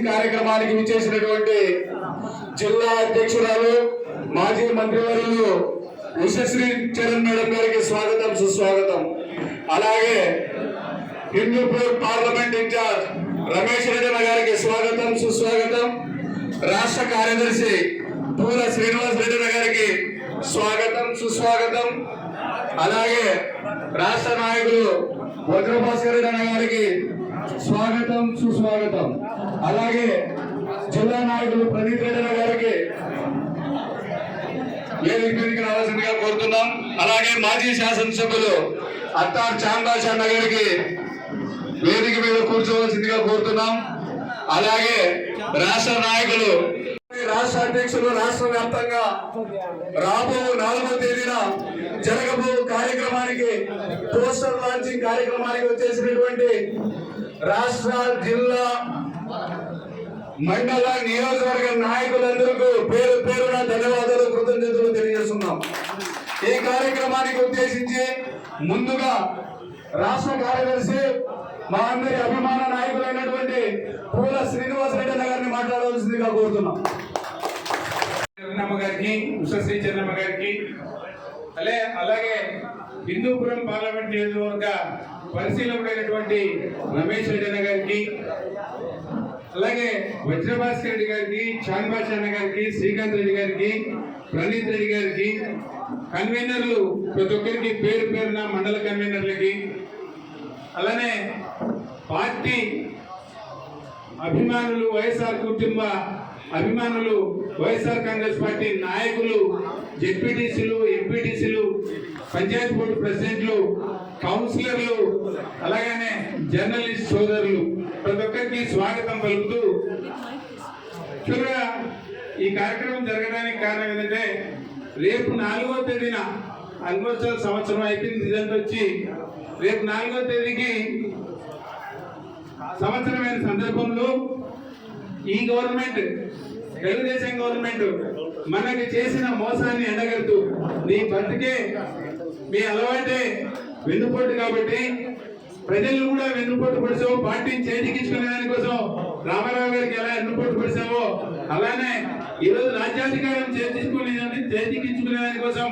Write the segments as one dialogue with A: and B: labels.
A: కు కార్యక్రమానికి విచ్చేసినటువంటి జిల్లా అధ్యక్షురాలు మాజీ మంత్రివర్యులు ఉషశ్రీ చరణ్ మేడం గారికి స్వాగతం సుస్వాగతం. అలాగే Hindupur parliament in charge Ramesh Reddy గారికి స్వాగతం సుస్వాగతం. రాష్ట్ర కార్యదర్శి పూల శ్రీనివాస్ రెడ్డి గారికి స్వాగతం సుస్వాగతం. అలాగే రాష్ట్ర నాయకులు వజ్రభాస్కర్ రెడ్డి గారికి స్వాగతం సుస్వాగతం. అలాగే జిల్లా నాయకులు ప్రదీప్ రెడ్డి గారికి వేదిక ఇక్కడికి రావాల్సిందిగా కోరుతున్నాం. అలాగే మాజీ శాసనసభ్యులు అత్తార్ చాందాష్ అన్న గారికి వేదిక మీద కూర్చోవలసిందిగా కోరుతున్నాం. అలాగే రాష్ట్ర నాయకులు రాష్ట్ర అధ్యక్షులు రాష్ట్ర వ్యాప్తంగా రాబో నాలుగో తేదీన జరగబో కార్యక్రమానికి పోస్టర్ లాంచింగ్ కార్యక్రమానికి వచ్చేసినటువంటి రాష్ట్ర జిల్లా మండల నియోజకవర్గ నాయకులందరికీ పేరు పేరున ధన్యవాదాలు కృతజ్ఞతలు తెలియజేస్తున్నాం. ఈ కార్యక్రమానికి ఉద్దేశించి ముందుగా రాష్ట్ర కార్యదర్శి మా అందరి అభిమాన నాయకులైనటువంటి పూల శ్రీనివాస్ రెడ్డి అన్న గారిని మాట్లాడవలసిందిగా కోరుతున్నాం.
B: గారికి ఉషశ్రీ చెన్నమ్మ గారికి అలే అలాగే హిందూపురం పార్లమెంట్ నియోజకవర్గ పరిశీలకుడైనటువంటి రమేష్ రెడ్డి అన్న గారికి అలాగే వజ్రభాస్కర్ రెడ్డి గారికి చాన్బాష్ అన్న గారికి శ్రీకాంత్ రెడ్డి గారికి ప్రణీత్ రెడ్డి గారికి కన్వీనర్లు ప్రతి ఒక్కరికి పేరు పేరున మండల కన్వీనర్లకి అలానే పార్టీ అభిమానులు వైఎస్ఆర్ కుటుంబ అభిమానులు వైఎస్ఆర్ కాంగ్రెస్ పార్టీ నాయకులు జెడ్పీటీసీలు ఎంపీటీసీలు పంచాయతీ బోర్డు ప్రెసిడెంట్లు కౌన్సిలర్లు అలాగనే జర్నలిస్ట్ సోదరులు ప్రతి ఒక్కరికి స్వాగతం పలుకుతూ చూడగా ఈ కార్యక్రమం జరగడానికి కారణం ఏంటంటే రేపు నాలుగో తేదీన ఆల్మోస్ట్ సంవత్సరం అయిపోయింది రిజల్ట్ వచ్చి రేపు నాలుగో తేదీకి సంవత్సరమైన సందర్భంలో ఈ గవర్నమెంట్ తెలుగుదేశం గవర్నమెంట్ మనకి చేసిన మోసాన్ని ఎండగడుతూ నీ బతికే మీ అలవాటే వెన్నుపోటు కాబట్టి ప్రజలు కూడా వెన్నుపోటు పడిసావు పార్టీని చేతికించుకునే దానికోసం రామారావు గారికి ఎలా వెన్నుపోటు పడిసావో అలానే ఈ రోజు రాజ్యాధికారం చేతించుకునే చేతికించుకునే దానికోసం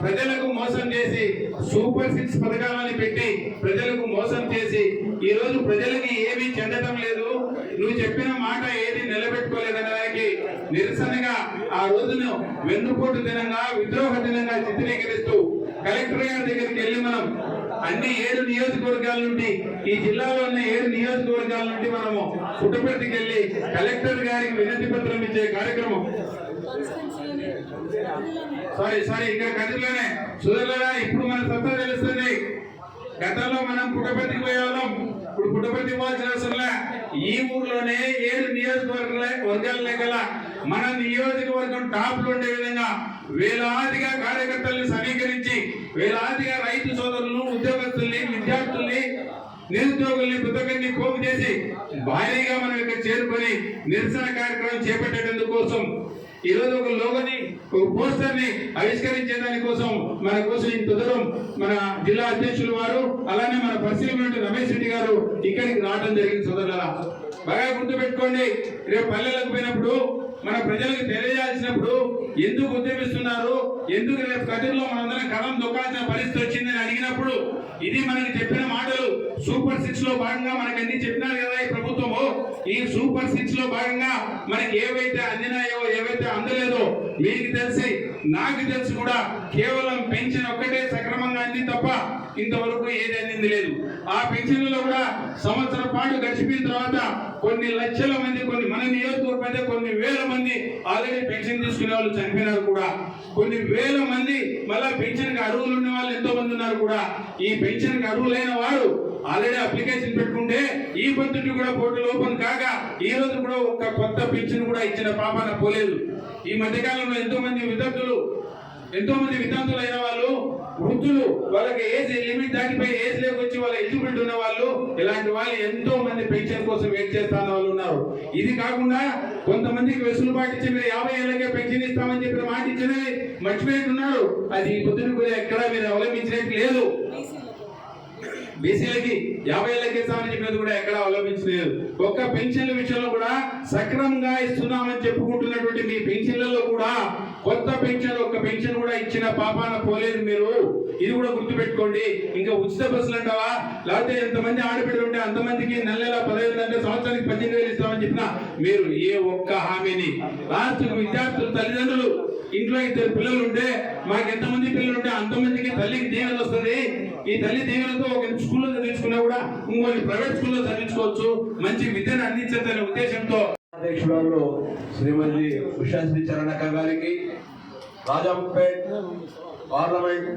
B: ప్రజలకు మోసం చేసి సూపర్ సిక్స్ పథకాలని పెట్టి ప్రజలకు మోసం చేసి ఈ రోజు ప్రజలకి ఏమీ చెందటం లేదు. నువ్వు చెప్పిన మాట ఏది నిలబెట్టుకోలేదనడానికి నిరసనగా ఆ రోజును వెన్నుపోటు దినంగా విద్రోహ దినంగా చిత్రీకరిస్తూ కలెక్టర్ గారి దగ్గరికి వెళ్ళి మనం అన్ని ఏడు నియోజకవర్గాల నుండి ఈ జిల్లాలో ఉన్న ఏడు నియోజకవర్గాల నుండి మనము పుట్టపర్తికి వెళ్ళి కలెక్టర్ గారికి వినతి పత్రం ఇచ్చే కార్యక్రమం. సారీ సారీ ఇక్కడ కదిలోనే సుధర్లరా ఇప్పుడు మన సత్తా తెలుస్తుంది. గతంలో మనం పుట్టపర్తికి పోయేవాళ్ళం. ఇప్పుడు పుట్టపర్తి పోవాల్సిన అవసరం ఈ ఊర్లోనే ఏడు నియోజకవర్గాల వర్గాలనే గల మన నియోజకవర్గం టాప్లో ఉండే విధంగా వేలాదిగా కార్యకర్తల్ని సమీకరించి వేలాదిగా రైతు సోదరులను ఉద్యోగస్తుల్ని విద్యార్థుల్ని నిరుద్యోగుల్ని ప్రతి పోగు చేసి భారీగా మనం ఇక్కడ చేరుకొని నిరసన కార్యక్రమం చేపట్టేందుకు కోసం ఈ రోజు ఒక లోగోని ఒక పోస్టర్ని ఆవిష్కరించే దానికోసం మన కోసం ఇంత దూరం మన జిల్లా అధ్యక్షులు వారు అలానే మన పరిశీలన రమేష్ రెడ్డి గారు ఇక్కడికి రావడం జరిగింది సోదరుల బాగా గుర్తుపెట్టుకోండి రేపు పల్లెలకు పోయినప్పుడు మన ప్రజలకు తెలియజేయాల్సినప్పుడు ఎందుకు ఉద్యమిస్తున్నారు ఎందుకు రేపు కదిరిలో మనందరం కలం దొక్కాల్సిన పరిస్థితి వచ్చిందని అడిగినప్పుడు ఇది మనకి చెప్పిన మాటలు. సూపర్ సిక్స్లో భాగంగా మనకి అన్ని చెప్పినారు కదా ఈ ప్రభుత్వము. ఈ సూపర్ సిక్స్లో భాగంగా మనకి ఏవైతే అందినాయో ఏవైతే అందలేదో మీకు తెలిసి నాకు తెలిసి కూడా కేవలం పెన్షన్ ఒక్కటే సక్రమంగా అంది తప్ప ఇంతవరకు ఏది అందింది లేదు. ఆ పెన్షన్లలో కూడా సంవత్సరం పాటు గడిచిపోయిన తర్వాత కొన్ని లక్షల మంది కొన్ని మన నియోజకవర్గం అయితే కొన్ని వేల మంది ఆల్రెడీ పెన్షన్ తీసుకునే వాళ్ళు చనిపోయినారు కూడా. కొన్ని వేల మంది మళ్ళా పెన్షన్కి అర్హులు ఉన్న వాళ్ళు ఎంతో మంది ఉన్నారు కూడా. ఈ పెన్షన్కి అర్హులైన వారు ఆల్రెడీ అప్లికేషన్ పెట్టుకుంటే ఈ పద్ధతి కూడా పోర్టల్ ఓపెన్ కాగా ఈ రోజు కూడా ఒక కొత్త పెన్షన్ కూడా ఇచ్చిన పాపాన పోలేదు. ఈ మధ్యకాలంలో ఎంతో మంది విద్యార్థులు ఎంతో మంది విద్యార్థులు అయిన వాళ్ళు వృద్ధులు వాళ్ళకి ఏజ్ లిమిట్ దాటిపోయి ఏజ్ లేకొచ్చి వాళ్ళ ఎలిజిబిలిటీ ఉన్న వాళ్ళు ఇలాంటి వాళ్ళు ఎంతో మంది పెన్షన్ కోసం వెయిట్ చేస్తాన వాళ్ళు ఉన్నారు. ఇది కాకుండా కొంతమందికి వెసులుబాటు ఇచ్చి మీరు యాభై ఏళ్ళకే పెన్షన్ ఇస్తామని చెప్పిన మాట ఇచ్చినది మర్చిపోయి అది పొద్దున కూడా ఎక్కడా మీరు అవలంబించినట్టు లేదు. బీసీలకి యాభై ఏళ్ళకి ఇస్తామని చెప్పినది కూడా ఎక్కడ అవలంబించలేదు. ఒక్క పెన్షన్ల విషయంలో కూడా సక్రమంగా ఇస్తున్నామని చెప్పుకుంటున్నటువంటి మీ పెన్షన్లలో కూడా కొత్త పెన్షన్ ఒక్క పెన్షన్ కూడా ఇచ్చిన పాపాన పోలేదు మీరు. ఇది కూడా గుర్తుపెట్టుకోండి. ఇంకా ఉచిత బస్సులు అంటావా? లేకపోతే ఎంతమంది ఆడబిడ్డలు ఉంటే అంతమందికి నెల నెల పదహైదు అంటే సంవత్సరానికి పద్దెనిమిది వేలు ఇస్తామని చెప్పినా మీరు ఏ ఒక్క హామీని. లాస్ట్ విద్యార్థులు తల్లిదండ్రులు ఇంట్లో ఇద్దరు పిల్లలు ఉంటే మాకు ఎంతమంది పిల్లలు ఉంటే అంతమందికి తల్లికి దీవెన వస్తుంది. ఈ తల్లి దీవెనతో ఒక స్కూల్లో చదివించుకున్నా కూడా ఇంకొన్ని ప్రైవేట్ స్కూల్లో చదివించుకోవచ్చు. మంచి విద్యను అందించదనే ఉద్దేశంతో
C: అధ్యక్షురాలు శ్రీమతి ఉషాశ్రీ చరణక గారికి రాజంపేట్ పార్లమెంట్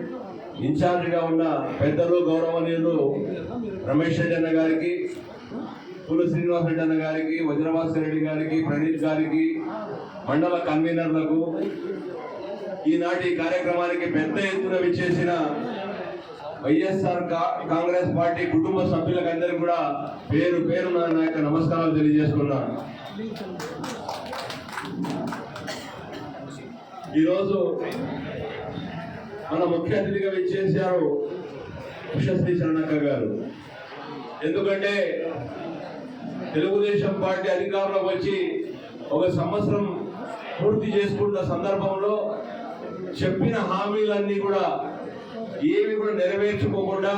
C: ఇన్ఛార్జిగా ఉన్న పెద్దలు గౌరవనీయులు రమేష్ రెడ్డి అన్న గారికి పులు శ్రీనివాస్ రెడ్డి అన్న గారికి వజ్రవాస రెడ్డి గారికి ప్రణీత్ గారికి మండల కన్వీనర్లకు ఈనాటి కార్యక్రమానికి పెద్ద ఎత్తున విచ్చేసిన వైఎస్ఆర్ కా- కాంగ్రెస్ పార్టీ కుటుంబ సభ్యులకు అందరికీ కూడా పేరు పేరు నా యొక్క నమస్కారాలు తెలియజేసుకున్నాను. ఈరోజు మన ముఖ్య అతిథిగా విచ్చేశారు ఉషశ్రీ శరణక్క గారు. ఎందుకంటే తెలుగుదేశం పార్టీ అధికారంలోకి వచ్చి ఒక సంవత్సరం పూర్తి చేసుకున్న సందర్భంలో చెప్పిన హామీలన్నీ కూడా ఏవి కూడా నెరవేర్చుకోకుండా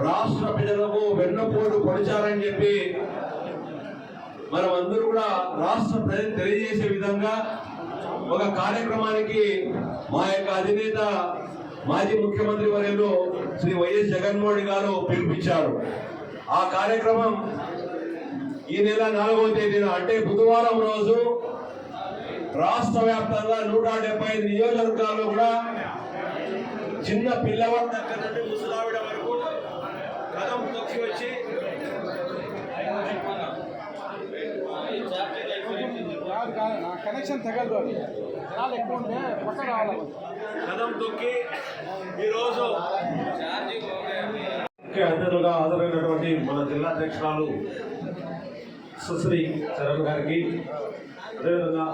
C: రాష్ట్ర ప్రజలకు వెన్నపోటు పొడిచారని చెప్పి మనం అందరూ కూడా రాష్ట్ర ప్రజలు తెలియజేసే విధంగా ఒక కార్యక్రమానికి మా యొక్క అధినేత మాజీ ముఖ్యమంత్రి వర్యులు శ్రీ వైఎస్ జగన్మోహన్ గారు పిలిపించారు. ఆ కార్యక్రమం ఈ నెల నాలుగవ తేదీన అంటే బుధవారం రోజు రాష్ట్ర వ్యాప్తంగా నూట డెబ్బై ఐదు నియోజకవర్గాల్లో కూడా చిన్న పిల్లవాడి దగ్గర నుండి ముసలావిడ వరకు కథం తొక్కి వచ్చి
D: కాదు కనెక్షన్ తగలదు అది. జనాలు ఎక్కువ ఉంటే పక్క రావాలి.
C: కదం తొక్కి ఈరోజు
E: ముఖ్య అతిథులుగా హాజరైనటువంటి మన జిల్లా అధ్యక్షురాలు సుశ్రీ చరణ్ గారికి అదేవిధంగా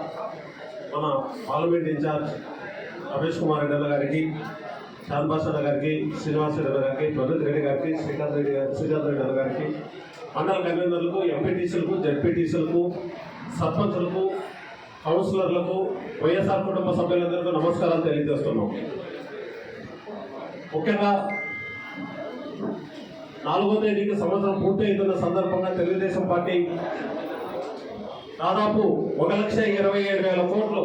E: మన parliament in charge Ramesh Kumar Reddy గారికి అన్న గారికి శ్రీనివాస్ రెడ్డి గారికి ప్రదీప్ రెడ్డి గారికి శ్రీకాంత్ రెడ్డి గారికి శ్రీకాంత్ రెడ్డి అన్న గారికి మండల కన్వీనర్లకు ఎంపీటీసీలకు జడ్పీటీసీలకు సర్పంచులకు కౌన్సిలర్లకు వైఎస్ఆర్ కుటుంబ సభ్యులందరికీ నమస్కారాలు తెలియజేస్తున్నాం. ముఖ్యంగా నాలుగో తేదీకి సంవత్సరం పూర్తి అవుతున్న సందర్భంగా తెలుగుదేశం పార్టీ దాదాపు ఒక లక్ష ఇరవై ఏడు వేల కోట్లు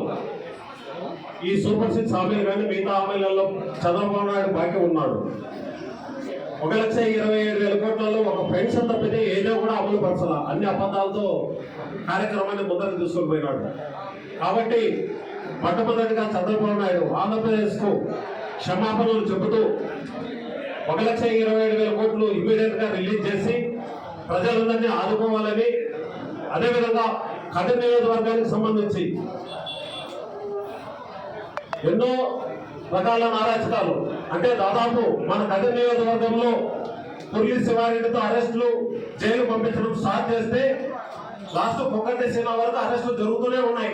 E: ఈ సూపర్ సిక్స్ హామీలు కానీ మిగతా హామీలలో చంద్రబాబు నాయుడు బాకీ ఉన్నాడు. ఒక లక్ష ఇరవై ఏడు వేల కోట్లలో ఒక పెన్షన్ తప్పితే ఏదో కూడా అమలు పరచాల. అన్ని అబద్ధాలతో కార్యక్రమాన్ని ముందరకు తీసుకొని పోయినాడు. కాబట్టి మొట్టమొదటిగా చంద్రబాబు నాయుడు ఆంధ్రప్రదేశ్కు క్షమాపణలు చెబుతూ ఒక లక్ష ఇరవై ఏడు వేల కోట్లు ఇమీడియట్గా రిలీజ్ చేసి ప్రజలందరినీ ఆదుకోవాలని అదేవిధంగా కఠిన నియోజకవర్గానికి సంబంధించి ఎన్నో రకాల నారాచకాలు అంటే దాదాపు మన కఠిన నియోజకవర్గంలో మురళీ శివారెడ్డితో అరెస్టులు జైలు పంపించడం స్టార్ట్ చేస్తే లాస్ట్ కొక్కటి సినిమా వరకు అరెస్టులు జరుగుతూనే ఉన్నాయి.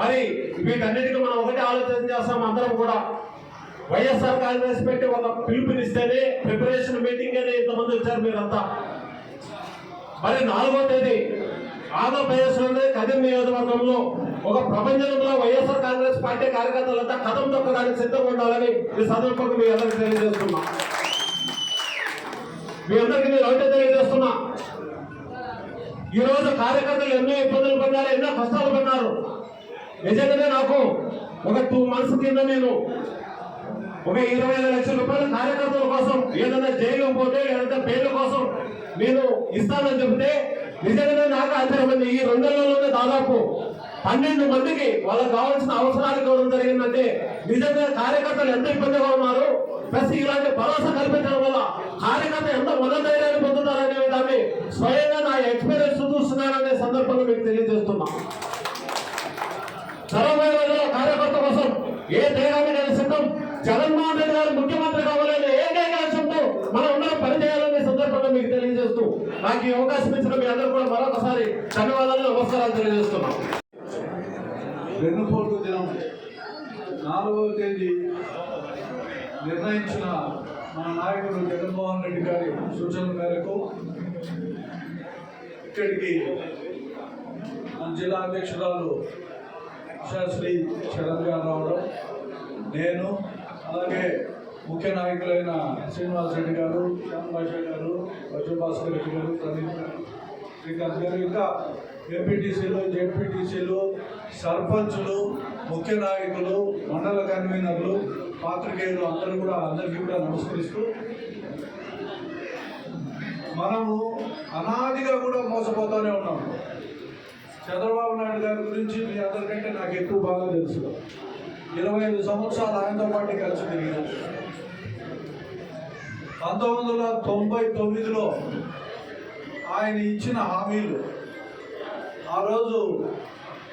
E: మరి వీటన్నిటికీ మనం ఒకటి ఆలోచన చేస్తాం అందరం కూడా. వైఎస్ఆర్ కాంగ్రెస్ పెట్టి ఒక పిలుపునిస్తేనే ప్రిపరేషన్ మీటింగ్ అని ఇంతమంది వచ్చారు మీరంతా. మరి నాలుగో తేదీ ఆంధ్రప్రదేశ్లోనే కదిం నియోజకవర్గంలో ఒక ప్రపంచంలో వైఎస్ఆర్ కాంగ్రెస్ పార్టీ కార్యకర్తలంతా కథం తొక్కడానికి సిద్ధంగా ఉండాలని ఈ సందర్భంగా మీ అందరికి తెలియజేస్తున్నా. మీ అందరికీ నేను ఒకటే తెలియజేస్తున్నా. ఈ రోజు కార్యకర్తలు ఎన్నో ఇబ్బందులు పడ్డారు ఎన్నో కష్టాలు పడ్డారు. నిజంగానే నాకు ఒక టూ మంత్స్ కింద నేను ఒక ఇరవై ఐదు లక్షల రూపాయల కార్యకర్తల కోసం ఏదైనా జైలు పోతే లేదంటే పేర్ల కోసం నేను ఇస్తానని చెప్తే నిజంగానే నాకు ఆశ్చర్యమైంది. ఈ రెండు నెలల్లోనే దాదాపు పన్నెండు మందికి వాళ్ళకి కావాల్సిన అవసరాలు ఇవ్వడం జరిగిందంటే నిజంగా కార్యకర్తలు ఎంత ఇబ్బందిగా ఉన్నారు. ప్లస్ ఇలాంటి భరోసా కల్పించడం వల్ల కార్యకర్త ఎంత మనధైర్యాన్ని పొందుతారని దాన్ని స్వయంగా నా ఎక్స్పీరియన్స్ చూస్తున్నాననే సందర్భంలో మీకు తెలియజేస్తున్నా. చరమైన కార్యకర్త కోసం ఏ ధైర్యాన్ని సిద్ధం జగన్మోహన్ రెడ్డి గారు ముఖ్యమంత్రి కావాలని ఏకైక లక్ష్యంతో మనం అందరం పనిచేయాలనే సందర్భంలో మీకు తెలియజేస్తూ నాకు ఈ అవకాశం ఇచ్చిన మీ అందరూ కూడా మరొకసారి ధన్యవాదాలు నమస్కారాలు తెలియజేస్తున్నాం.
D: వెన్నుపోటు దినం నాలుగవ తేదీ నిర్ణయించిన
F: మన నాయకుడు జగన్మోహన్ రెడ్డి గారి సూచన మేరకు ఇక్కడికి మన జిల్లా అధ్యక్షురాలు ఉషాశ్రీ శరత్ గారు రావడం. నేను అలాగే ముఖ్య నాయకులైన శ్రీనివాస్ రెడ్డి గారు శ్యామ్ భాషా గారు వజ్రభాస్కర్ రెడ్డి గారు ప్రదీప్ గారు శ్రీకాంత్ గారు ఇంకా ఎంపీటీసీలు జెడ్పీటీసీలు సర్పంచులు ముఖ్య నాయకులు మండల కన్వీనర్లు పాత్రికేయులు అందరూ కూడా అందరికీ కూడా నమస్కరిస్తూ మనము అనాదిగా కూడా మోసపోతూనే ఉన్నాం చంద్రబాబు నాయుడు గారి గురించి మీ అందరికంటే నాకు ఎక్కువ బాగా తెలుసు. ఇరవై ఐదు సంవత్సరాలు ఆయనతో పాటు కలిసి తిరిగిన. పంతొమ్మిది వందల తొంభై తొమ్మిదిలో ఆయన ఇచ్చిన హామీలు. ఆ రోజు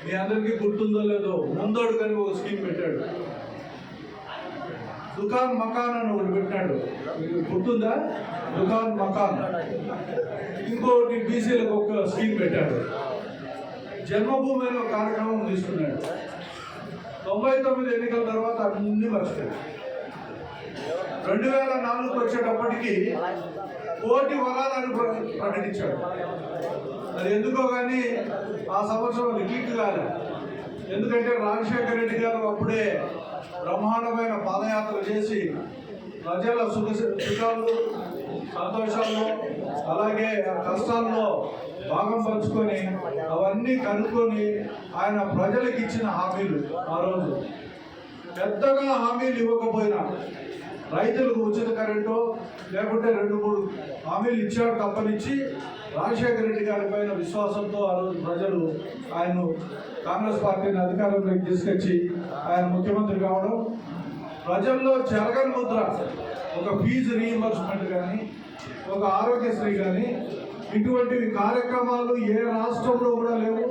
F: మీ అందరికీ గుర్తుందో లేదో ముందడుగని ఒక స్కీమ్ పెట్టాడు. దుకాన్ మకాన్ అని ఒకటి పెట్టాడు మీకు గుర్తుందా? దుకాన్ మకాన్. ఇంకోటి బీసీలకు ఒక స్కీమ్ పెట్టాడు. జన్మభూమి అనే ఒక కార్యక్రమం తీసుకున్నాడు. తొంభై తొమ్మిది ఎన్నికల తర్వాత అన్ని మర్చిపోయాడు. రెండు వేల నాలుగుకి వచ్చేటప్పటికి కోటి వరాలని ప్రకటించాడు. అది ఎందుకో కానీ ఆ సంవత్సరం అది క్లిక్ కాలేదు ఎందుకంటే రాజశేఖర రెడ్డి గారు అప్పుడే బ్రహ్మాండమైన పాదయాత్ర చేసి ప్రజల సుఖ సుఖాలు సంతోషాల్లో అలాగే కష్టాల్లో భాగం పంచుకొని అవన్నీ కనుక్కొని ఆయన ప్రజలకు ఇచ్చిన హామీలు ఆ రోజు. పెద్దగా హామీలు ఇవ్వకపోయినా రైతులకు ఉచిత కరెంటు లేకుంటే రెండు మూడు హామీలు ఇచ్చాడు తప్పనిచ్చి రాజశేఖర రెడ్డి గారి పైన విశ్వాసంతో ఆ రోజు ప్రజలు ఆయన కాంగ్రెస్ పార్టీని అధికారంలోకి తీసుకొచ్చి ఆయన ముఖ్యమంత్రి కావడం ప్రజల్లో చెరగని ముద్ర ఒక ఫీజు రీఎంబర్స్మెంట్ కానీ ఒక ఆరోగ్యశ్రీ కానీ ఇటువంటి కార్యక్రమాలు ఏ రాష్ట్రంలో కూడా లేవు.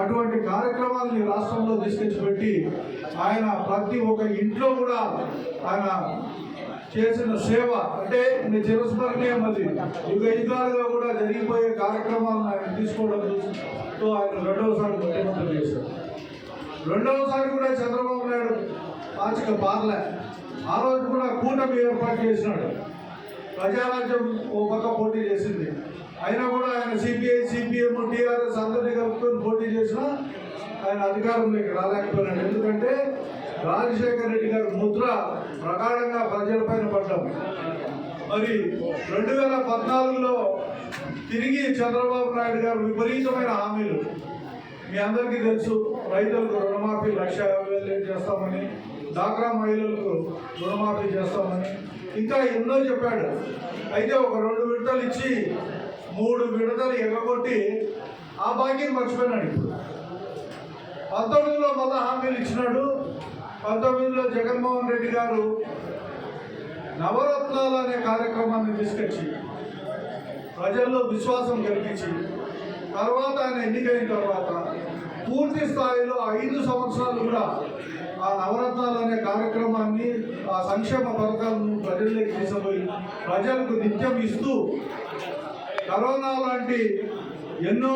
F: అటువంటి కార్యక్రమాలు ఈ రాష్ట్రంలో తీసుకొచ్చి పెట్టి ఆయన ప్రతి ఒక్క ఇంట్లో కూడా ఆయన చేసిన సేవ అంటే నేను చిరస్మరణీయం అది. యుగ యుగాలుగా కూడా జరిగిపోయే కార్యక్రమాలను ఆయన తీసుకోవడం తో ఆయన రెండవసారి ముఖ్యమంత్రి చేశారు. రెండవసారి కూడా చంద్రబాబు నాయుడు పాచిక పార్లే. ఆ రోజు కూడా కూటమి ఏర్పాటు చేసినాడు. ప్రజారాజ్యం ఓ పక్క పోటీ చేసింది. అయినా కూడా ఆయన సిపిఐ సిపిఎం టీఆర్ఎస్ అందరినీ కలుపుకొని పోటీ చేసినా ఆయన అధికారంలోకి రాలేకపోయినాడు. ఎందుకంటే రాజశేఖర రెడ్డి గారి ముద్ర ప్రగాఢంగా ప్రజలపైన పడ్డాం. మరి రెండు వేల పద్నాలుగులో తిరిగి చంద్రబాబు నాయుడు గారు విపరీతమైన హామీలు. మీ అందరికీ తెలుసు రైతులకు రుణమాఫీ లక్ష యాభై వేలు చేస్తామని డాక్రా మహిళలకు రుణమాఫీ చేస్తామని. ఇంకా ఎన్నో చెప్పాడు. అయితే ఒక రెండు విడతలు ఇచ్చి మూడు విడతలు ఎగగొట్టి ఆ బాకీని మర్చిపోయినాడు ఇప్పుడు. పంతొమ్మిదిలో మళ్ళా హామీలు ఇచ్చినాడు. పంతొమ్మిదిలో జగన్మోహన్ రెడ్డి గారు నవరత్నాలు అనే కార్యక్రమాన్ని తీసుకొచ్చి ప్రజల్లో విశ్వాసం కల్పించి తర్వాత ఆయన ఎన్నికైన తర్వాత పూర్తి స్థాయిలో ఐదు సంవత్సరాలు కూడా ఆ నవరత్నాలు అనే కార్యక్రమాన్ని ఆ సంక్షేమ పథకాలను ప్రజల్లోకి తీసుకుపోయి ప్రజలకు నిత్యం ఇస్తూ కరోనా లాంటి ఎన్నో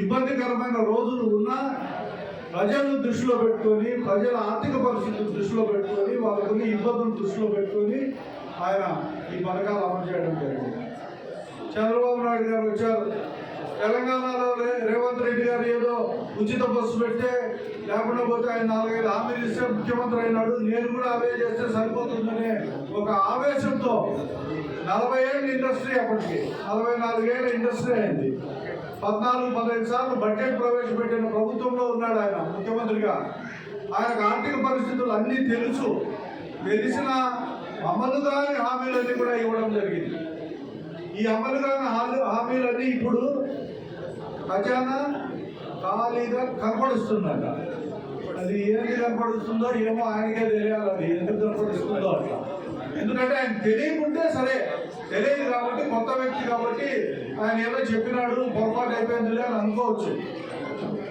F: ఇబ్బందికరమైన రోజులు ఉన్నా ప్రజలను దృష్టిలో పెట్టుకొని ప్రజల ఆర్థిక పరిస్థితులు దృష్టిలో పెట్టుకొని వాళ్ళకున్న ఇబ్బందులు దృష్టిలో పెట్టుకొని ఆయన ఈ పథకాలు అమలు చేయడం జరిగింది. చంద్రబాబు నాయుడు గారు వచ్చారు. తెలంగాణలో రేవంత్ రెడ్డి గారు ఏదో ఉచిత బస్సు పెడితే లేకుండా పోతే ఆయన నాలుగైదు హామీలు ఇస్తే ముఖ్యమంత్రి అయినాడు. నేను కూడా అవే చేస్తే సరిపోతుందనే ఒక ఆవేశంతో నలభై ఏళ్ళ ఇండస్ట్రీ అప్పటికి నలభై నాలుగేళ్ళ ఇండస్ట్రీ అయింది. పద్నాలుగు పదహైదు సార్లు బడ్జెట్ ప్రవేశపెట్టిన ప్రభుత్వంలో ఉన్నాడు ఆయన ముఖ్యమంత్రిగా. ఆయనకు ఆర్థిక పరిస్థితులు అన్నీ తెలుసు. తెలిసిన అమలు కాని హామీలన్నీ కూడా ఇవ్వడం జరిగింది. ఈ అమలు కాని హామీ హామీలన్నీ ఇప్పుడు ఖజానా ఖాళీగా కనపడుస్తుందట అది ఏది కనపడుస్తుందో ఏమో ఆయనకే తెలియాలి అది. ఎందుకు కనపడుస్తుందో అట్లా. ఎందుకంటే ఆయన తెలియకుంటే సరే తెలియదు కాబట్టి కొత్త వ్యక్తి కాబట్టి ఆయన ఏదో చెప్పినాడు పొరపాటు అయిపోయిందిలే అని అనుకోవచ్చు.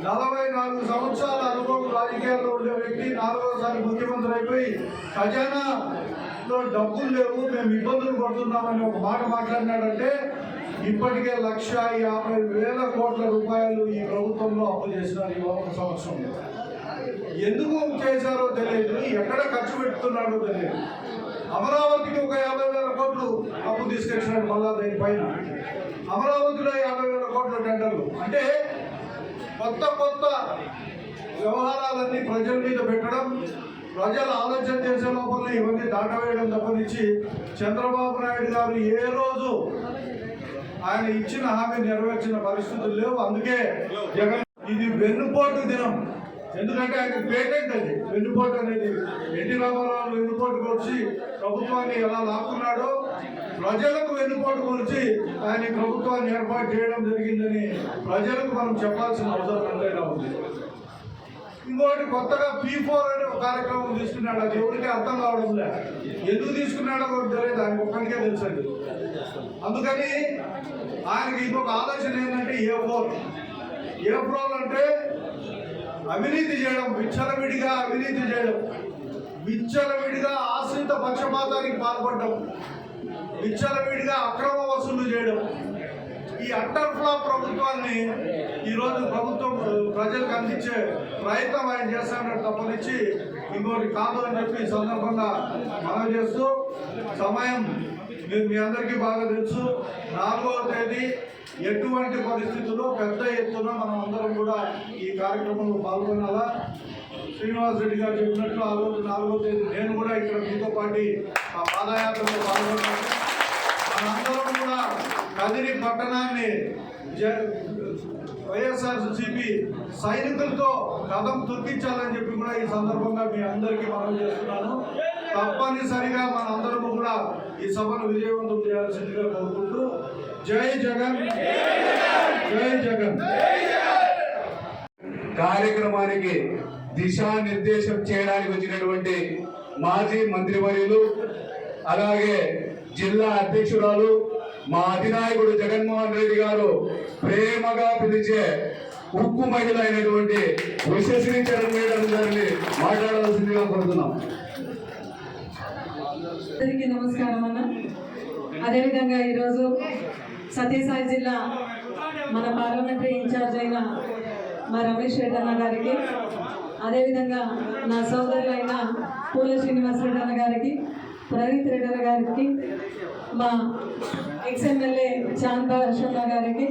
F: నలభై నాలుగు సంవత్సరాల అనుభవం రాజకీయాల్లో ఉండే వ్యక్తి నాలుగోసారి ముఖ్యమంత్రి అయిపోయి ఖజానాలో డబ్బులు లేవు మేము ఇబ్బందులు పడుతున్నామని ఒక మాట మాట్లాడినాడంటే ఇప్పటికే లక్ష యాభై వేల కోట్ల రూపాయలు ఈ ప్రభుత్వంలో అప్పు చేసినారు ఈ ఒక సంవత్సరంలో. ఎందుకు చేశారో తెలియదు ఎక్కడ ఖర్చు పెడుతున్నాడో తెలియదు. అమరావతికి ఒక యాభై వేల కోట్లు అప్పు తీసుకొచ్చినాడు మళ్ళా దీనిపైన. అమరావతిలో యాభై వేల కోట్ల టెండర్లు. అంటే కొత్త కొత్త వ్యవహారాలన్నీ ప్రజల మీద పెట్టడం ప్రజలు ఆలోచన చేసే లోపల ఇవన్నీ దాటవేయడం తప్పనిచ్చి చంద్రబాబు నాయుడు గారు ఏ రోజు ఆయన ఇచ్చిన హామీ నెరవేర్చిన పరిస్థితులు లేవు. అందుకే జగన్ ఇది వెన్నుపోటు దినం. ఎందుకంటే ఆయన పేటెంట్ అది. వెన్నుపోటు అనేది. ఎన్టీ రామారావు వెన్నుపోటు కొలిచి ప్రభుత్వాన్ని ఎలా లాక్కున్నాడో ప్రజలకు వెన్నుపోటు కొలిచి ఆయన ప్రభుత్వాన్ని ఏర్పాటు చేయడం జరిగిందని ప్రజలకు మనం చెప్పాల్సిన అవసరం ఎంతైనా ఉంది. ఇంకోటి కొత్తగా పీ ఫోర్ అనే ఒక కార్యక్రమం తీసుకున్నాడు. అది ఎవరికి అర్థం కావడం లే. ఎందుకు తీసుకున్నాడో కూడా తెలియదు. ఆయన ఒక్కరికే తెలుసండి అందుకని ఆయనకి ఇంకొక ఆలోచన ఏంటంటే ఏ ఫోర్ ఏ ఫోర్ అంటే అవినీతి చేయడం విచ్చలవిడిగా అవినీతి చేయడం విచ్చలవిడిగా ఆశ్రిత పక్షపాతానికి పాల్పడడం విచ్చలవిడిగా అక్రమ వసూలు చేయడం. ఈ అట్టర్ ఫ్లాప్ ప్రభుత్వాన్ని ఈరోజు ప్రభుత్వం ప్రజలకు అందించే ప్రయత్నం ఆయన చేస్తానని తప్పనిచ్చి ఇంకోటి కాదు అని చెప్పి ఈ సందర్భంగా మనం చేస్తూ సమయం మీ మీ అందరికీ బాగా తెలుసు. నాలుగవ తేదీ ఎటువంటి పరిస్థితుల్లో పెద్ద ఎత్తున మనం అందరం కూడా ఈ కార్యక్రమంలో పాల్గొనాలా? శ్రీనివాస్ రెడ్డి గారు చెప్పినట్లు ఆ రోజు నాలుగో తేదీ నేను కూడా ఇక్కడ మీతో పాటు ఆ పాదయాత్రలో పాల్గొన్నాను. మనందరం కూడా కదిరి పట్టణాన్ని వైఎస్ఆర్సీపీ సైనికులతో కథం తొక్కించాలని చెప్పి కూడా ఈ సందర్భంగా మీ అందరికీ మనం చేస్తున్నాను. తప్పనిసరిగా మనందరము కూడా ఈ సభను విజయవంతం చేయాల్సిందిగా కోరుకుంటూ జై జగన్. జై జగన్.
A: కార్యక్రమానికి దిశానిర్దేశం చేయడానికి వచ్చినటువంటి మాజీ మంత్రివర్యులు అలాగే జిల్లా అధ్యక్షురాలు మా అధినాయకుడు జగన్మోహన్ రెడ్డి గారు ప్రేమగా పిలిచే ఉక్కు మహిళ అయినటువంటి విశ్వశ్రీ చరణ్ మేడం గారిని మాట్లాడాల్సిందిగా కోరుతున్నాం.
G: అందరికీ నమస్కారం అన్న. అదేవిధంగా ఈరోజు సత్యసాయి జిల్లా మన పార్లమెంటరీ ఇన్ఛార్జ్ అయిన మా రమేష్ రెడ్డి అన్న గారికి అదేవిధంగా నా సోదరులైన పూల శ్రీనివాస్ రెడ్డి అన్న గారికి ప్రణీత్ రెడ్డి అన్న గారికి మా ఎక్స్ఎమ్మెల్యే చాంద్ అన్న గారికి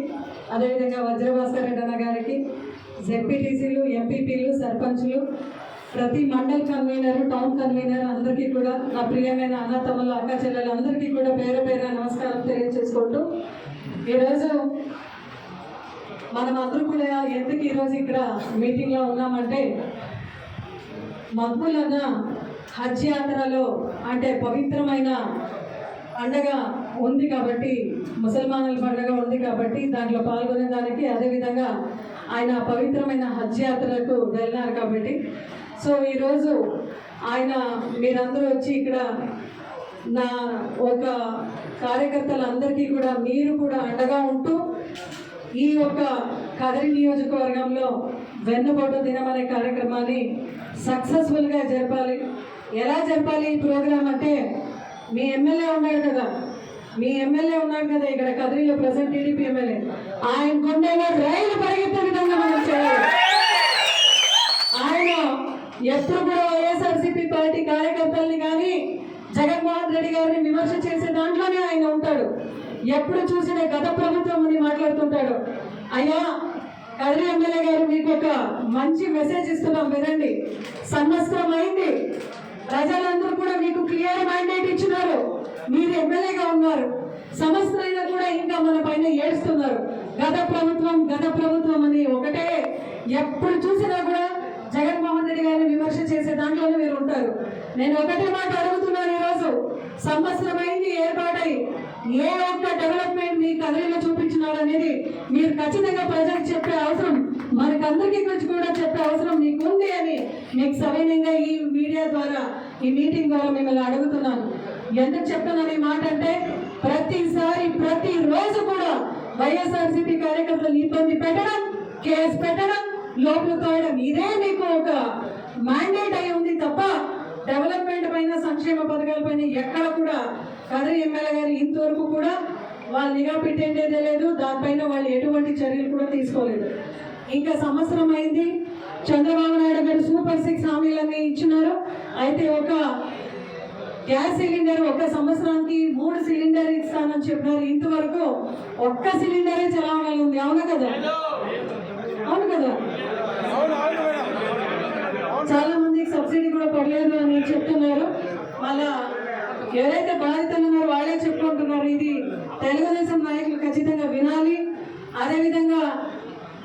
G: అదేవిధంగా వజ్రభాస్కర్ రెడ్డి అన్న గారికి జెడ్పీటీసీలు ఎంపీపీలు సర్పంచులు ప్రతి మండల్ కన్వీనర్ టౌన్ కన్వీనర్ అందరికీ కూడా నా ప్రియమైన అన్న తమ్ముల అక్క చెల్లెలు అందరికీ కూడా పేరు పేరు నమస్కారం తెలియజేసుకుంటూ ఈరోజు మనం అందరూ కూడా ఎందుకు ఈరోజు ఇక్కడ మీటింగ్లో ఉన్నామంటే మక్బులన్న హజ్ యాత్రలో అంటే పవిత్రమైన పండగ ఉంది కాబట్టి ముసల్మానుల పండగ ఉంది కాబట్టి దాంట్లో పాల్గొనే దానికి అదేవిధంగా ఆయన పవిత్రమైన హజ్ యాత్రకు వెళ్ళినారు కాబట్టి సో ఈరోజు ఆయన మీరందరూ వచ్చి ఇక్కడ నా ఒక కార్యకర్తలందరికీ కూడా మీరు కూడా అండగా ఉంటూ ఈ యొక్క కదిరి నియోజకవర్గంలో వెన్నుపోటు దినం అనే కార్యక్రమాన్ని సక్సెస్ఫుల్గా జరపాలి. ఎలా జరపాలి ఈ ప్రోగ్రామ్ అంటే మీ ఎమ్మెల్యే ఉన్నాడు కదా మీ ఎమ్మెల్యే ఉన్నాడు కదా ఇక్కడ కదిరిలో ప్రజెంట్ టీడీపీ ఎమ్మెల్యే. ఆయన గుండెలో రైలు పరిగెత్తే విధంగా మనం చేయాలి. ఆయన ఎప్పుడు కూడా వైఎస్ఆర్సీపీ పార్టీ కార్యకర్తల్ని కానీ జగన్మోహన్ రెడ్డి గారిని విమర్శ చేసే దాంట్లోనే ఆయన ఉంటాడు. ఎప్పుడు చూసిన గత ప్రభుత్వం అని మాట్లాడుతుంటాడు. అయ్యా కదిరి ఎమ్మెల్యే గారు మీకు ఒక మంచి మెసేజ్ ఇస్తున్నాం వినండి. సంవత్సరం అయింది. ప్రజలందరూ కూడా మీకు క్లియర్ మ్యాండేట్ ఇచ్చినారు. మీరు ఎమ్మెల్యేగా ఉన్నారు. సంవత్సరైనా కూడా ఇంకా మన పైన ఏడుస్తున్నారు. గత ప్రభుత్వం గత ప్రభుత్వం అని ఒకటే. ఎప్పుడు చూసినా కూడా జగన్మోహన్ రెడ్డి గారిని విమర్శ చేసే దాంట్లోనే మీరు ఉంటారు. నేను ఒకటే మాట అడుగుతున్నాను ఈరోజు. సంవత్సరమైంది ఏర్పాటై. ఏ ఒక్క డెవలప్మెంట్ మీ కదిరిలో చూపించినాడు అనేది మీరు ఖచ్చితంగా ప్రజలకు చెప్పే అవసరం. మనకందరికీ గురించి కూడా చెప్పే అవసరం మీకు ఉంది అని మీకు సవినయంగా ఈ మీడియా ద్వారా ఈ మీటింగ్ ద్వారా మిమ్మల్ని అడుగుతున్నాను. ఎందుకు చెప్తున్నాను ఈ మాట అంటే ప్రతిసారి ప్రతి రోజు కూడా వైఎస్ఆర్సీపీ కార్యకర్తలు ఇబ్బంది పెట్టడం కేసు పెట్టడం లోపల తోయడం ఇదే మీకు ఒక మ్యాండేట్ అయి ఉంది తప్ప డెవలప్మెంట్ పైన సంక్షేమ పథకాల పైన ఎక్కడ కూడా కదిరి ఎమ్మెల్యే గారు ఇంతవరకు కూడా వాళ్ళు నిఘా పెట్టేదే లేదు. దానిపైన వాళ్ళు ఎటువంటి చర్యలు కూడా తీసుకోలేదు. ఇంకా సంవత్సరం అయింది. చంద్రబాబు నాయుడు గారు సూపర్ సిక్స్ హామీలన్నీ ఇచ్చినారు. అయితే ఒక గ్యాస్ సిలిండర్ ఒక సంవత్సరానికి మూడు సిలిండర్ ఇస్తానని చెప్పినారు. ఇంతవరకు ఒక్క సిలిండరే చలామణి ఉంది అవును కదా? అవును కదా
D: అవును అవును మేడం
G: చాలా మందికి సబ్సిడీ కూడా పడలేదు అని చెప్తున్నారు. మళ్ళా ఎవరైతే బాధితులు ఉన్నారో వాళ్ళే చెప్పుకుంటున్నారు. ఇది తెలుగుదేశం నాయకులు ఖచ్చితంగా వినాలి. అదేవిధంగా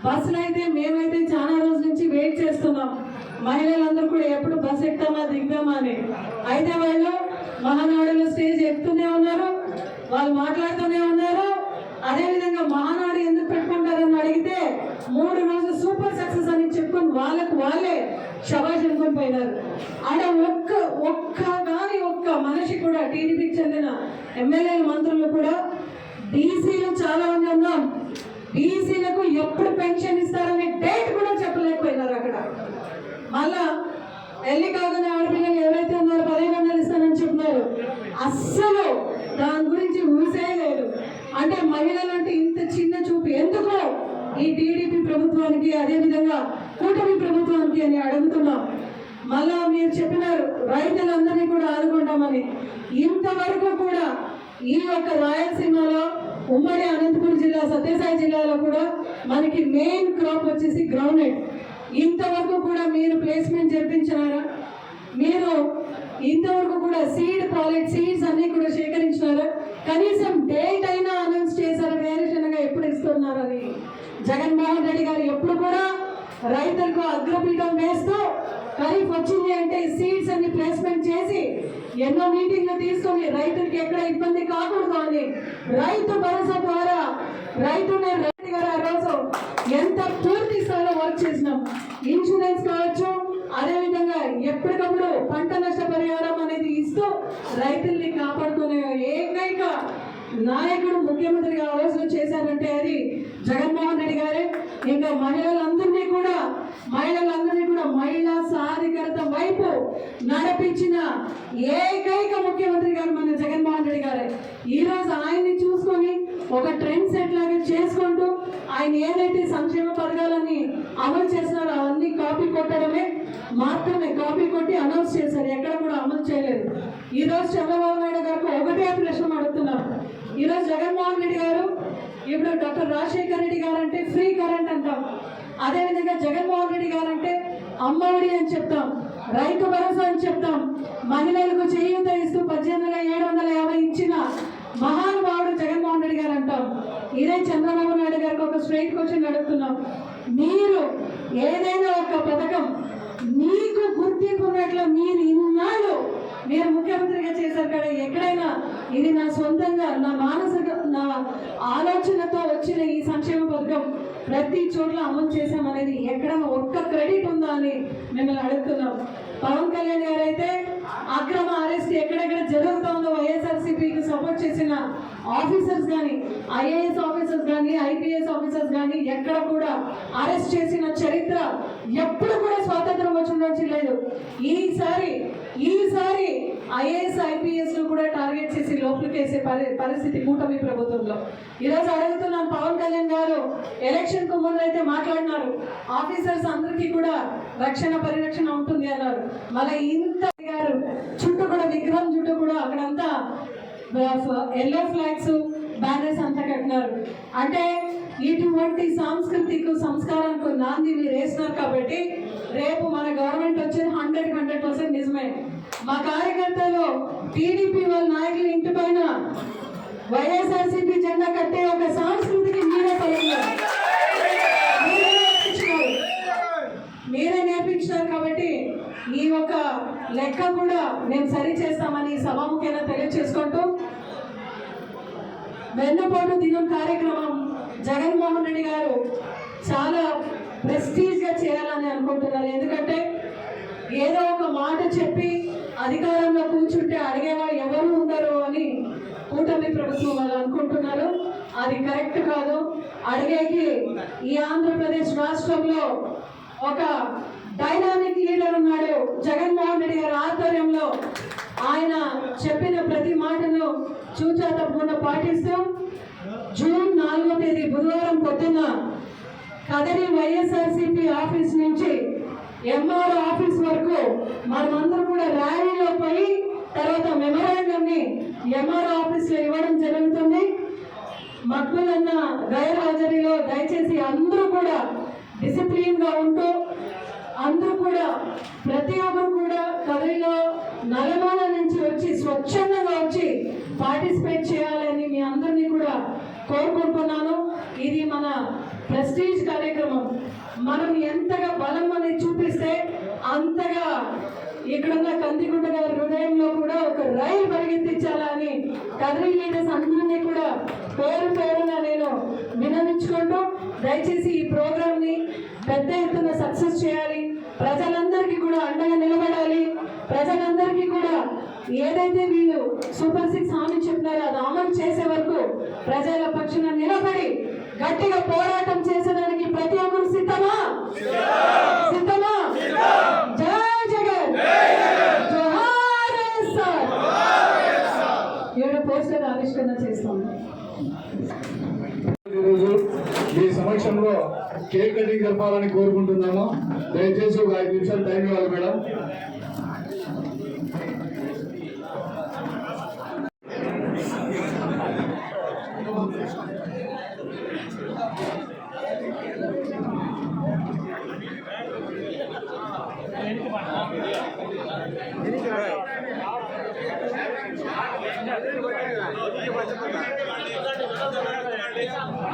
G: బస్సులు అయితే మేమైతే చాలా రోజుల నుంచి వెయిట్ చేస్తున్నాం. మహిళలందరూ కూడా ఎప్పుడు బస్సు ఎక్కుతామా దిగుతామా అని. అయితే వాళ్ళు మహానాడులో స్టేజ్ ఎక్కుతూనే ఉన్నారు. వాళ్ళు మాట్లాడుతూనే ఉన్నారు. అదేవిధంగా మహానాడు ఎందుకు పెట్టుకుంటారని అడిగితే మూడు రోజులు సూపర్ సక్సెస్ అని చెప్పుకొని వాళ్ళకు వాళ్ళే శబాష్ అనుకొని పోయినారు ఆడ ఒక్క ఒక్క కానీ ఒక్క మనిషి కూడా టీడీపీకి చెందిన ఎమ్మెల్యే మంత్రులు కూడా బీసీలు చాలా మంది ఉన్నాం బీసీలకు ఎప్పుడు పెన్షన్ ఇస్తారనే డేట్ కూడా చెప్పలేకపోయినారు అక్కడ. మళ్ళా పెళ్ళి కాగానే ఆడపిల్లలు ఎవరైతే ఉన్నారో పదిహేను వందలు ఇస్తానని చెప్పినారు. అస్సలు దాని గురించి ఊసే లేదు. అంటే మహిళలంటే ఇంత చిన్న చూపు. ఎందుకు? ఈ టీడీపీ ప్రభుత్వానికి అదే విధంగా కూటమి ప్రభుత్వానికి అని అడుగుతున్నాం. మళ్ళా మీరు చెప్పినారు రైతులందరినీ కూడా ఆదుకుంటామని. ఇంతవరకు కూడా ఈ యొక్క రాయలసీమలో ఉమ్మడి అనంతపురం జిల్లా సత్యసాయి జిల్లాలో కూడా మనకి మెయిన్ క్రాప్ వచ్చేసి గ్రౌండ్నట్ ఇంతవరకు కూడా మీరు ప్లేస్మెంట్ జరిపించినారా మీరు ఇంతవరకు కూడా సీడ్ ప్రాజెక్ట్ సీడ్స్ అన్నీ కూడా సేకరించినారా? కనీసం డేట్ అయినా అనౌన్స్ చేశారు వేరుశనగా ఎప్పుడు ఇస్తున్నారని జగన్మోహన్ రెడ్డి గారు ఎప్పుడు కూడా రైతులకు అగ్రపీఠం వేస్తూ ఖరీఫ్ వచ్చింది అంటే సీడ్స్ అన్ని ప్లేస్మెంట్ చేసి ఎన్నో మీటింగ్లు తీసుకొని రైతులకి ఎక్కడ ఇబ్బంది కాకూడదు అని రైతు భరోసా ద్వారా రైతు రెడ్డి గారు ఆ రోజు ఎంత పూర్తి స్థాయిలో వర్క్ చేసినాం. ఇన్సూరెన్స్ కావచ్చు అదేవిధంగా ఎప్పటికప్పుడు పంట నష్ట పరిహారం అనేది ఇస్తూ రైతుల్ని కాపాడుకునే ఏ నాయకుడు ముఖ్యమంత్రిగా ఆలోచన చేశారంటే అది జగన్మోహన్ రెడ్డి గారే. ఇంకా మహిళలందరినీ కూడా మహిళలందరినీ కూడా మహిళా సాధికారత వైపు నడిపించిన ఏకైక ముఖ్యమంత్రి గారు మన జగన్మోహన్ రెడ్డి గారే. ఈరోజు ఆయన్ని చూసుకొని ఒక ట్రెండ్ సెట్ లాగా చేసుకుంటూ ఆయన ఏదైతే సంక్షేమ పథకాలని అమలు చేస్తున్నారో అవన్నీ కాపీ కొట్టడమే మాత్రమే కాపీ కొట్టి అనౌన్స్ చేశారు. ఎక్కడ కూడా అమలు చేయలేదు. ఈ రోజు చంద్రబాబు నాయుడు గారికి ఒకటే ప్రశ్న అడుగుతున్నారు ఈ రోజు జగన్మోహన్ రెడ్డి గారు ఇప్పుడు డాక్టర్ రాజశేఖర్ రెడ్డి గారు అంటే ఫ్రీ కరెంట్ అంటాం. అదేవిధంగా జగన్మోహన్ రెడ్డి గారు అంటే అమ్మఒడి అని చెప్తాం రైతు భరోసా అని చెప్తాం. మహిళలకు చేయూత ఇస్తూ పద్దెనిమిది వందల ఏడు వందల యాభై ఇచ్చిన మహానుభావుడు జగన్మోహన్ రెడ్డి గారు అంటాం. ఇదే చంద్రబాబు నాయుడు గారికి ఒక స్ట్రైట్ క్వశ్చన్ అడుగుతున్నాం. మీరు ఏదైనా ఒక పథకం మీకు గుర్తింపు ఉన్నట్లు మీరు ఇన్నాళ్ళు మీరు ముఖ్యమంత్రిగా చేశారు కదా ఎక్కడైనా ఇది నా సొంతంగా నా మానసిక నా ఆలోచనతో వచ్చిన ఈ సంక్షేమ పథకం ప్రతి చోట్ల అమలు చేశామనేది ఎక్కడ ఒక్క క్రెడిట్ ఉందా అని మిమ్మల్ని అడుగుతున్నాం. పవన్ కళ్యాణ్ గారు అయితే అక్రమ అరెస్ట్ ఎక్కడెక్కడ జరుగుతుందో వైఎస్ఆర్సీపీకి సపోర్ట్ చేసిన ఆఫీసర్స్ కానీ ఐఏఎస్ ఆఫీసర్స్ కానీ ఐపీఎస్ ఆఫీసర్స్ కానీ ఎక్కడ కూడా అరెస్ట్ చేసిన చరిత్ర ఎప్పుడు కూడా స్వాతంత్రం వచ్చి నుంచి లేదు. ఈసారి ఈసారి ఐఏఎస్ ఐపీఎస్ కూడా టార్గెట్ చేసి లోపలికేసే పరి పరిస్థితి కూటమి ప్రభుత్వంలో. ఈరోజు అడుగుతున్నాం పవన్ కళ్యాణ్ గారు ఎలక్షన్కు ముందు అయితే మాట్లాడినారు. ఆఫీసర్స్ అందరికీ కూడా రక్షణ పరిరక్షణ ఉంటుంది అన్నారు. మళ్ళీ ఇంత గారు చుట్టూ కూడా విగ్రహం చుట్టూ కూడా అక్కడంతా ఎల్లో ఫ్లాగ్స్ బ్యానర్స్ అంతా కట్టినారు అంటే ఇటువంటి సాంస్కృతిక సంస్కారానికి నాంది మీరు వేసినారు కాబట్టి రేపు మన గవర్నమెంట్ వచ్చేది హండ్రెడ్ హండ్రెడ్ పర్సెంట్ నిజమే మా కార్యకర్తలు టీడీపీ వాళ్ళ నాయకుల ఇంటి పైన వైఎస్ఆర్సీపీ జెండా కట్టే ఒక సాంస్కృతికి మీరే పలికినారు. మీరే నేర్పించినారు. మీరే నేర్పించినారు కాబట్టి ఈ యొక్క లెక్క కూడా మేము సరి చేస్తామని సభాముఖ్యంగా తెలియజేసుకుంటూ వెన్నపోటు దినం కార్యక్రమం జగన్మోహన్ రెడ్డి గారు చాలా ప్రెస్టీజ్గా చేయాలని అనుకుంటున్నారు. ఎందుకంటే ఏదో ఒక మాట చెప్పి అధికారంలో కూర్చుంటే అడిగేవాడు ఎవరు ఉండరు అని కూటమి ప్రభుత్వం వాళ్ళు అనుకుంటున్నారు. అది కరెక్ట్ కాదు. అడిగేకి ఈ ఆంధ్రప్రదేశ్ రాష్ట్రంలో ఒక డైనామిక్ లీడర్ ఉన్నాడు జగన్మోహన్ రెడ్డి గారి ఆధ్వర్యంలో. ఆయన చెప్పిన ప్రతి మాటను చూచా తప్పకుండా పాటిస్తూ జూన్ నాలుగో తేదీ బుధవారం పొద్దున్న కదరి వైఎస్ఆర్సీపీ ఆఫీస్ నుంచి ఎంఆర్ ఆఫీస్ వరకు మనమందరం కూడా ర్యాలీలో పోయి తర్వాత మెమోరాండం ని ఎంఆర్ఓ ఆఫీస్లో ఇవ్వడం జరుగుతుంది. మక్కులన్న అన్న గైర్ హాజరీలో దయచేసి అందరూ కూడా డిసిప్లిన్గా ఉంటూ అందరూ కూడా ప్రతి ఒక్కరు కూడా కదిరిలో నలుమూల నుంచి వచ్చి స్వచ్ఛందంగా వచ్చి పార్టిసిపేట్ చేయాలని మీ అందరినీ కూడా కోరుకుంటున్నాను. ఇది మన ప్రెస్టీజ్ కార్యక్రమం. మనం ఎంతగా బలం అనేది చూపిస్తే అంతగా ఇక్కడున్న కందికుంట గారి హృదయంలో కూడా ఒక రైలు పరిగెత్తించాలని కదిరి లీడర్స్ అందరినీ కూడా పేరు పేరున నేను వినమించుకుంటూ దయచేసి ఈ ప్రోగ్రామ్ని పెద్ద ఎత్తున సక్సెస్ చేయాలి. ప్రజలందరికీ కూడా అండగా నిలబడాలి. ప్రజలందరికీ కూడా ఏదైతే వీళ్ళు సూపర్ సిక్స్ హామీ చెప్పినారో అది అమలు చేసే వరకు ప్రజల పక్షాన నిలబడి గట్టిగా పోరాటం చేసేదానికి ప్రతి ఒక్కరు సిద్ధమా సిద్ధమా జై జగన్ జోహార్ వైఎస్ఆర్. ఏడు పోస్టర్ ఆవిష్కరణ చేస్తాము
A: ఈరోజు మీ సమక్షంలో కేక్ కటింగ్ జరపాలని కోరుకుంటున్నాము. దయచేసి ఒక ఐదు నిమిషాలు టైం ఇవ్వాలి మేడం.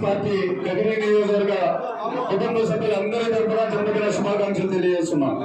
A: కాంగ్రెస్ పార్టీ కదిరి నియోజకవర్గ కుటుంబ సభ్యులందరి తరఫున జన్మదిన శుభాకాంక్షలు తెలియజేస్తున్నాం.